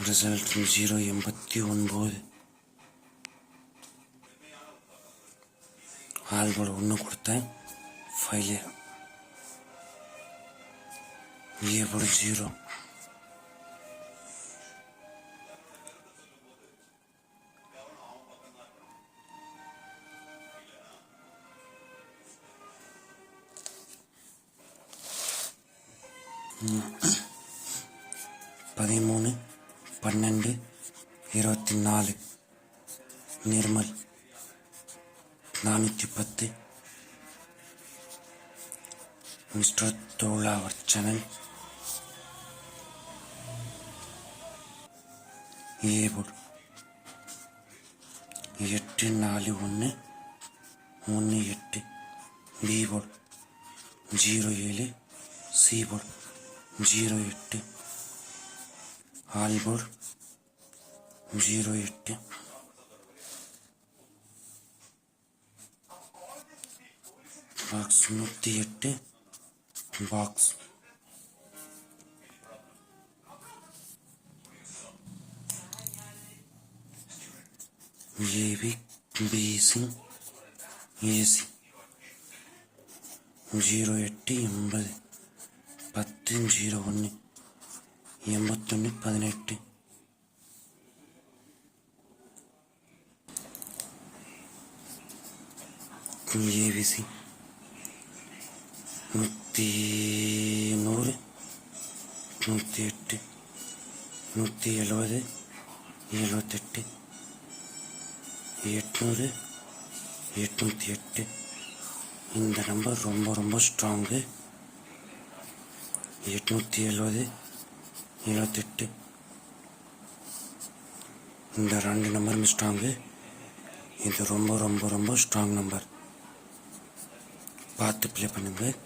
Result zero எண்பத்தி ஒன்பது ஆல்போர்டு ஒன்று கொடுத்தேன் ஃபைலியர் ஏ ஜீரோ பதிமூணு பன்னெண்டு இருபத்தி நாலு நிர்மல் நானூற்றி பத்து. Mister தோழாவர் channel. ஏபோர்டு எட்டு நாலு ஒன்று ஒன்று எட்டு. பி போர்டு ஜீரோ ஏழு. சி போர்டு ஜீரோ எட்டு. ஆல்போர்டு ஜீரோ எட்டு பாக்ஸ் நூற்றி எட்டு box AB BC AC zero எட்டு எண்பது பத்து ஜீரோ ஒன்று எண்பத்தொன்று பதினெட்டு. ஏபிசி நூற்றி நூறு நூற்றி எட்டு நூற்றி எழுபது எழுபத்தெட்டு எட்நூறு எட்நூற்றி எட்டு. இந்த நம்பர் ரொம்ப ரொம்ப ஸ்ட்ராங்கு எட்நூற்றி எழுபது இருபத்தெட்டு இந்த ரெண்டு நம்பரும் ஸ்ட்ராங்கு இது ரொம்ப ரொம்ப ரொம்ப ஸ்ட்ராங் நம்பர் பார்த்து ப்ளே பண்ணுங்கள்